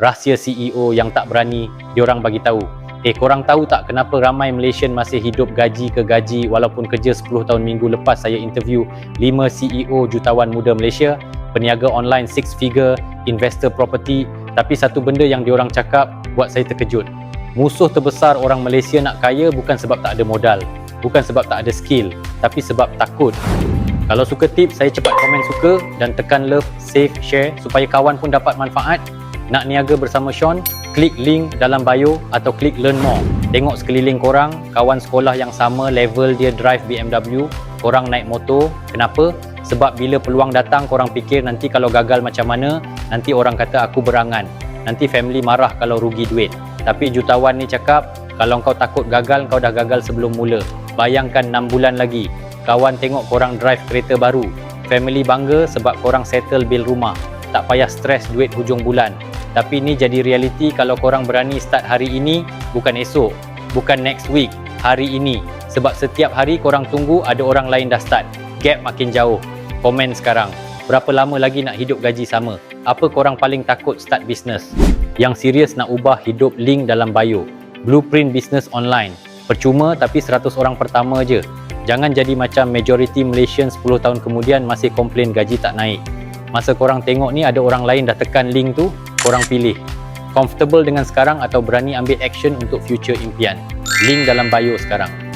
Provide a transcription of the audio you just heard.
rahsia CEO yang tak berani diorang bagi tahu. Eh korang tahu tak kenapa ramai Malaysian masih hidup gaji ke gaji walaupun kerja 10 tahun minggu lepas saya interview 5 CEO jutawan muda Malaysia, peniaga online six figure, investor property tapi satu benda yang diorang cakap buat saya terkejut. Musuh terbesar orang Malaysia nak kaya bukan sebab tak ada modal, bukan sebab tak ada skill, tapi sebab takut. Kalau suka tips, saya cepat komen suka dan tekan love, save, share supaya kawan pun dapat manfaat. Nak niaga bersama Sean? Klik link dalam bio atau klik learn more. Tengok sekeliling korang, kawan sekolah yang sama level dia drive BMW, korang naik motor. Kenapa? Sebab bila peluang datang korang fikir nanti kalau gagal macam mana, nanti orang kata aku berangan. Nanti family marah kalau rugi duit. Tapi jutawan ni cakap, kalau kau takut gagal, kau dah gagal sebelum mula. Bayangkan 6 bulan lagi, kawan tengok korang drive kereta baru. Family bangga sebab korang settle bil rumah. Tak payah stres duit hujung bulan. Tapi ni jadi realiti kalau korang berani start hari ini, bukan esok. Bukan next week, hari ini. Sebab setiap hari korang tunggu ada orang lain dah start. Gap makin jauh. Komen sekarang. Berapa lama lagi nak hidup gaji sama? Apa korang paling takut start business? Yang serius nak ubah hidup link dalam bio. Blueprint Business Online. Percuma tapi 100 orang pertama je. Jangan jadi macam majority Malaysian 10 tahun kemudian masih komplain gaji tak naik. Masa korang tengok ni ada orang lain dah tekan link tu, korang pilih. Comfortable dengan sekarang atau berani ambil action untuk future impian. Link dalam bio sekarang.